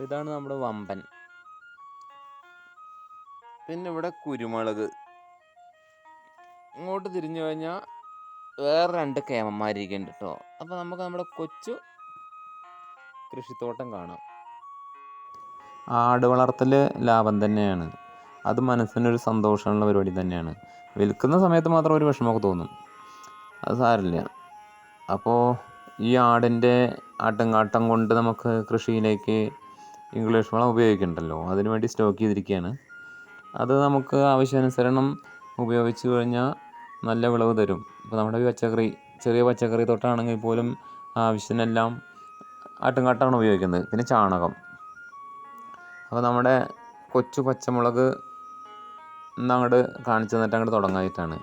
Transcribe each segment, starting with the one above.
ഇതാണ് നമ്മുടെ വമ്പൻ. പിന്നെ ഇവിടെ കുരുമുളക്. ഇങ്ങോട്ട് തിരിഞ്ഞു കഴിഞ്ഞാൽ വേറെ രണ്ട് കേമന്മാരിക്കുന്നുണ്ട് കേട്ടോ. അപ്പോൾ നമുക്ക് നമ്മുടെ കൊച്ചു കൃഷിത്തോട്ടം കാണാം. ആട് വളർത്തൽ ലാഭം തന്നെയാണ്. അത് മനസ്സിനൊരു സന്തോഷമുള്ള പരിപാടി തന്നെയാണ്. വിൽക്കുന്ന സമയത്ത് മാത്രം ഒരു വിഷമമൊക്കെ തോന്നും. അത് സാരമില്ല. അപ്പോൾ ഈ ആടിന്റെ ആട്ടുംകാട്ടം കൊണ്ട് നമുക്ക് കൃഷിയിലേക്ക് ഇംഗ്ലീഷ് വളം ഉപയോഗിക്കണ്ടല്ലോ. അതിനു വേണ്ടി സ്റ്റോക്ക് ചെയ്തിരിക്കുകയാണ് അത് നമുക്ക് ആവശ്യാനുസരണം ഉപയോഗിച്ച് കഴിഞ്ഞാൽ നല്ല വിളവ് തരും. ഇപ്പോൾ നമ്മുടെ ഈ പച്ചക്കറി ചെറിയ പച്ചക്കറി തൊട്ടാണെങ്കിൽ പോലും ആവശ്യത്തിനെല്ലാം ആട്ടുംകാട്ടാണ് ഉപയോഗിക്കുന്നത്. പിന്നെ ചാണകം. അപ്പോൾ നമ്മുടെ കൊച്ചു പച്ചമുളക് ഇന്നങ്ങോട്ട് കാണിച്ചു തന്നിട്ട് അങ്ങോട്ട് തുടങ്ങായിട്ടാണ്.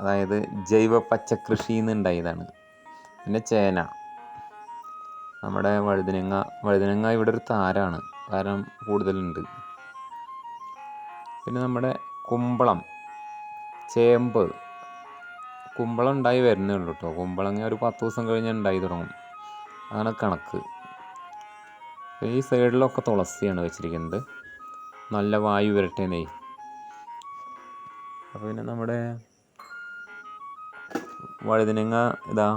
അതായത് ജൈവ പച്ചക്കൃഷി എന്നുണ്ടായതാണ് പിന്നെ ചേന. നമ്മുടെ വഴുതനങ്ങ. വഴുതനങ്ങ ഇവിടെ ഒരു താരമാണ് കാരണം കൂടുതലുണ്ട്. പിന്നെ നമ്മുടെ കുമ്പളം. ചേമ്പ്. കുമ്പളം ഉണ്ടായി വരുന്നേ ഉള്ളൂ കേട്ടോ. കുമ്പളങ്ങ ഒരു പത്ത് ദിവസം കഴിഞ്ഞ് ഉണ്ടായി തുടങ്ങും. അങ്ങനെ കണക്ക്. ഈ സൈഡിലൊക്കെ തുളസിയാണ് വെച്ചിരിക്കുന്നത്. നല്ല വായു വരട്ടേനേ അപ്പോൾ പിന്നെ നമ്മുടെ വഴുതനങ്ങ ഇതാ.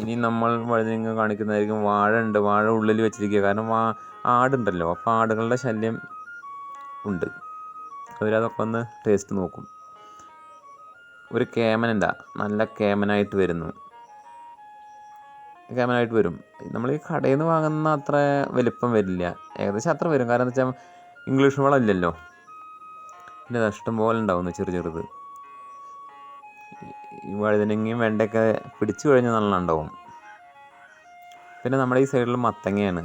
ഇനി നമ്മൾ വഴുതനങ്ങ കാണിക്കുന്നതായിരിക്കും. വാഴ ഉണ്ട് വാഴ ഉള്ളിൽ വെച്ചിരിക്കുക. കാരണം വാ ആടുണ്ടല്ലോ. അപ്പോൾ ആടുകളുടെ ശല്യം ഉണ്ട്. അവരതൊക്കെ ഒന്ന് ടേസ്റ്റ് നോക്കും. ഒരു കേമനുണ്ട നല്ല കേമനായിട്ട് വരുന്നു. കേമനായിട്ട് വരും. നമ്മൾ ഈ കടയിൽ നിന്ന് വാങ്ങുന്ന അത്ര വലിപ്പം വരില്ല. ഏകദേശം അത്ര വരും. കാരണം എന്താ വെച്ചാൽ ഇംഗ്ലീഷ് വളം ഇല്ലല്ലോ പിന്നെ ഇഷ്ടം പോലെ ഉണ്ടാവുന്നു ചെറു ചെറുത്. ഈ വഴുതനങ്ങയും വെണ്ടയൊക്കെ പിടിച്ചു കഴിഞ്ഞാൽ നല്ല ഉണ്ടാവും. പിന്നെ നമ്മുടെ ഈ സൈഡിൽ മത്തങ്ങയാണ്.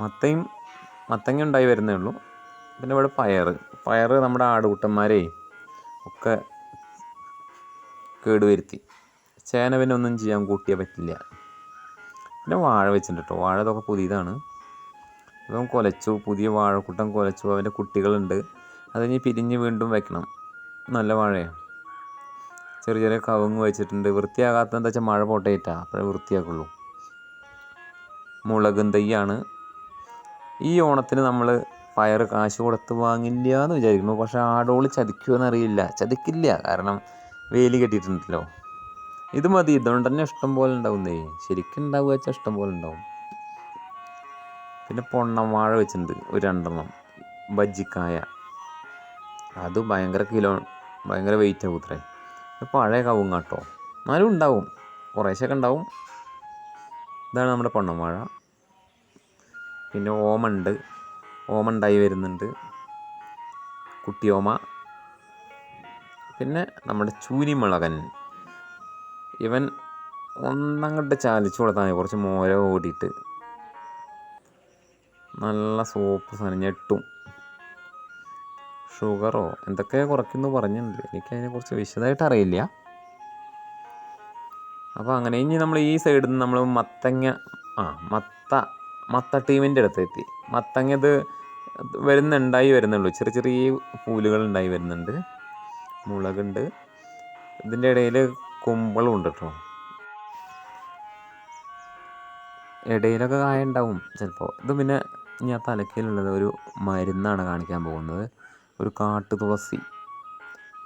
മത്തയും മത്തങ്ങ ഉണ്ടായി വരുന്നേ ഉള്ളൂ. പിന്നെ ഇവിടെ പയർ. പയർ നമ്മുടെ ആടുകൂട്ടന്മാരെ ഒക്കെ കേടുവരുത്തി. ചേന പിന്നെ ഒന്നും ചെയ്യാൻ കൂട്ടിയാൽ പറ്റില്ല. പിന്നെ വാഴ വെച്ചിട്ടുണ്ട് കേട്ടോ വാഴ ഇതൊക്കെ പുതിയതാണ്. ഇപ്പം കുലച്ചു പുതിയ വാഴക്കൂട്ടം കുലച്ചു. അവന്റെ കുട്ടികളുണ്ട്. അത് കഴിഞ്ഞ് പിരിഞ്ഞ് വീണ്ടും വെക്കണം. നല്ല വാഴയാണ് ചെറിയ ചെറിയ കവുങ്ങ് വെച്ചിട്ടുണ്ട്. വൃത്തിയാകാത്ത എന്താ വെച്ചാൽ മഴ പോട്ടേറ്റാ അപ്പോഴേ വൃത്തിയാക്കുള്ളൂ. മുളകും തൈയാണ്. ഈ ഓണത്തിന് നമ്മൾ പയർ കാശ് കൊടുത്ത് വാങ്ങില്ല എന്ന് വിചാരിക്കുന്നു. പക്ഷേ ആടോൾ ചതിക്കുമെന്നറിയില്ല ചതിക്കില്ല. കാരണം വേലി കെട്ടിയിട്ടുണ്ടല്ലോ. ഇത് മതി. ഇതുകൊണ്ട് തന്നെ ഇഷ്ടം പോലെ ഉണ്ടാവുന്നേ. ശരിക്കും ഉണ്ടാവുക വെച്ചാൽ ഇഷ്ടം പോലെ ഉണ്ടാവും. പിന്നെ പൊണ്ണം വാഴ വെച്ചിട്ടുണ്ട്. ഒരു രണ്ടെണ്ണം. ബജ്ജിക്കായ. അത് ഭയങ്കര കിലോ ഭയങ്കര വെയിറ്റ് ആകും ഇത്രേ ഇത് പഴയ കവുങ്ങ കേട്ടോ എന്നാലും ഉണ്ടാവും. കുറേശ്ശൊക്കെ ഉണ്ടാവും. ഇതാണ് നമ്മുടെ പൊണ്ണം വാഴ പിന്നെ ഓമുണ്ട്. ഓമ ഉണ്ടായി വരുന്നുണ്ട്. കുട്ടിയോമ. പിന്നെ നമ്മുടെ ചൂനിമുളകൻ. ഇവൻ ഒന്നങ്ങോട്ട് ചാലിച്ചു കൊടുത്താൽ മതി. കുറച്ച് മോര ഓടിയിട്ട്. നല്ല സോപ്പ് സാധനം. ഞെട്ടും. ഷുഗറോ എന്തൊക്കെ കുറയ്ക്കുന്നു പറഞ്ഞിട്ടുണ്ട്. എനിക്ക് അതിനെക്കുറിച്ച് വിശദമായിട്ട് അറിയില്ല. അപ്പോൾ അങ്ങനെ ഇനി നമ്മൾ ഈ സൈഡിൽ നിന്ന് നമ്മൾ മത്തങ്ങ ആ മത്ത മത്ത ടീമിന്റെ അടുത്ത് എത്തി. മത്തങ്ങ ഇത് വരുന്നുണ്ടായി വരുന്നുള്ളൂ. ചെറിയ ചെറിയ പൂലുകൾ ഉണ്ടായി വരുന്നുണ്ട്. മുളകുണ്ട്. ഇതിന്റെ ഇടയിൽ കുമ്പളം ഉണ്ട് കേട്ടോ ഇടയിലൊക്കെ കായ ഉണ്ടാവും ചിലപ്പോൾ ഇത് പിന്നെ ഞാൻ തലക്കയിലുള്ളത് ഒരു മരുന്നാണ് കാണിക്കാൻ പോകുന്നത്. ഒരു കാട്ടു തുളസി.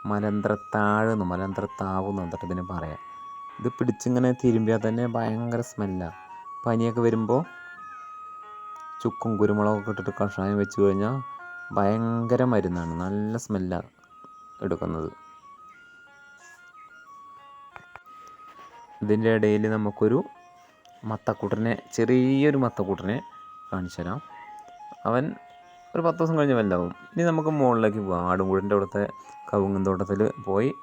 മലന്ത്രത്താഴെന്ന് മലന്ത്രത്താവെന്ന് എന്നിട്ട് ഇതിന് പറയാം. ഇത് പിടിച്ചിങ്ങനെ തിരുമ്പിയാൽ തന്നെ ഭയങ്കര സ്മെല്ലാണ് പനിയൊക്കെ വരുമ്പോൾ ചുക്കും കുരുമുളകൊക്കെ ഇട്ടിട്ട് കഷായം വെച്ച് കഴിഞ്ഞാൽ ഭയങ്കര മരുന്നാണ്. നല്ല സ്മെല്ലാണ് എടുക്കുന്നത്. ഇതിന്റെ ഇടയിൽ നമുക്കൊരു മത്തക്കൂട്ടനെ ചെറിയൊരു മത്തക്കൂട്ടനെ കാണിച്ചു തരാം അവൻ ഒരു പത്ത് ദിവസം കഴിഞ്ഞ് വലുതാവും. ഇനി നമുക്ക് മുകളിലേക്ക് പോകാം. ആടുംകൂടിന്റെ അവിടുത്തെ കവുങ്ങൻ തോട്ടത്തിൽ പോയി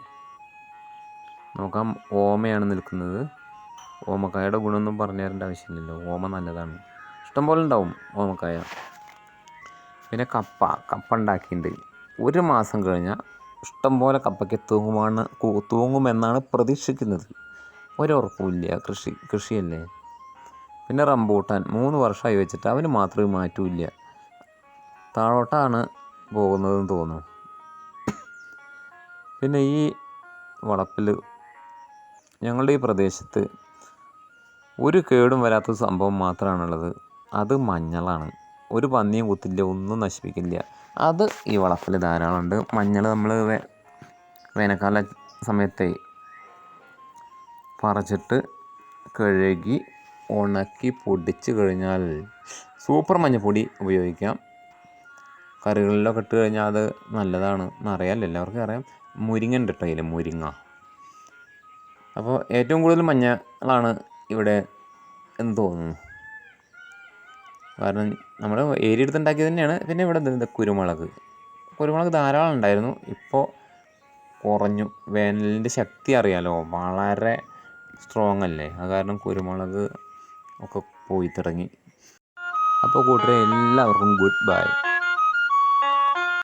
നോക്കാം. ഓമയാണ് നിൽക്കുന്നത്. ഓമക്കായയുടെ ഗുണമൊന്നും പറഞ്ഞു തരേണ്ട ആവശ്യമില്ലല്ലോ. ഓമ നല്ലതാണ്. ഇഷ്ടം പോലെ ഉണ്ടാവും ഓമക്കായ. പിന്നെ കപ്പ. കപ്പ ഉണ്ടാക്കിയിട്ടുണ്ട്. ഒരു മാസം കഴിഞ്ഞാൽ ഇഷ്ടം പോലെ കപ്പയ്ക്ക് തൂങ്ങുമാണ് തൂങ്ങുമെന്നാണ് പ്രതീക്ഷിക്കുന്നത്. ഒരുറപ്പുമില്ല കൃഷി കൃഷിയല്ലേ? പിന്നെ റംബൂട്ടാൻ. മൂന്ന് വർഷമായി വെച്ചിട്ട് അവന് മാത്രമേ മാറ്റമില്ല താഴോട്ടാണ് പോകുന്നതെന്ന് തോന്നുന്നു. പിന്നെ ഈ വളപ്പിൽ ഞങ്ങളുടെ ഈ പ്രദേശത്ത് ഒരു കേടും വരാത്ത സംഭവം മാത്രമാണുള്ളത്. അത് മഞ്ഞളാണ്. ഒരു പന്നിയും കുത്തില്ല ഒന്നും നശിപ്പിക്കില്ല. അത് ഈ വളപ്പിൽ ധാരാളമുണ്ട്. മഞ്ഞൾ നമ്മൾ വേനൽക്കാല സമയത്തെ പറിച്ചിട്ട് കഴുകി ഉണക്കി പൊടിച്ച് കഴിഞ്ഞാൽ സൂപ്പർ മഞ്ഞപ്പൊടി ഉപയോഗിക്കാം. കറികളിലൊക്കെ ഇട്ട് കഴിഞ്ഞാൽ അത് നല്ലതാണ് എന്നറിയാമല്ലോ എല്ലാവർക്കും അറിയാം. മുരിങ്ങ ഉണ്ട് കേട്ടോ അതിൽ മുരിങ്ങ. അപ്പോൾ ഏറ്റവും കൂടുതൽ മഞ്ഞളാണ് ഇവിടെ എന്ന് തോന്നുന്നു. കാരണം നമ്മൾ ഏരി എടുത്തുണ്ടാക്കിയത് തന്നെയാണ്. പിന്നെ ഇവിടെ എന്താ കുരുമുളക്. കുരുമുളക് ധാരാളം ഉണ്ടായിരുന്നു. ഇപ്പോൾ കുറഞ്ഞു. വേനലിന്റെ ശക്തി അറിയാലോ വളരെ സ്ട്രോങ് അല്ലേ? അത് കാരണം കുരുമുളക് ഒക്കെ പോയി തുടങ്ങി. അപ്പോൾ കൂട്ടരെ എല്ലാവർക്കും ഗുഡ് ബൈ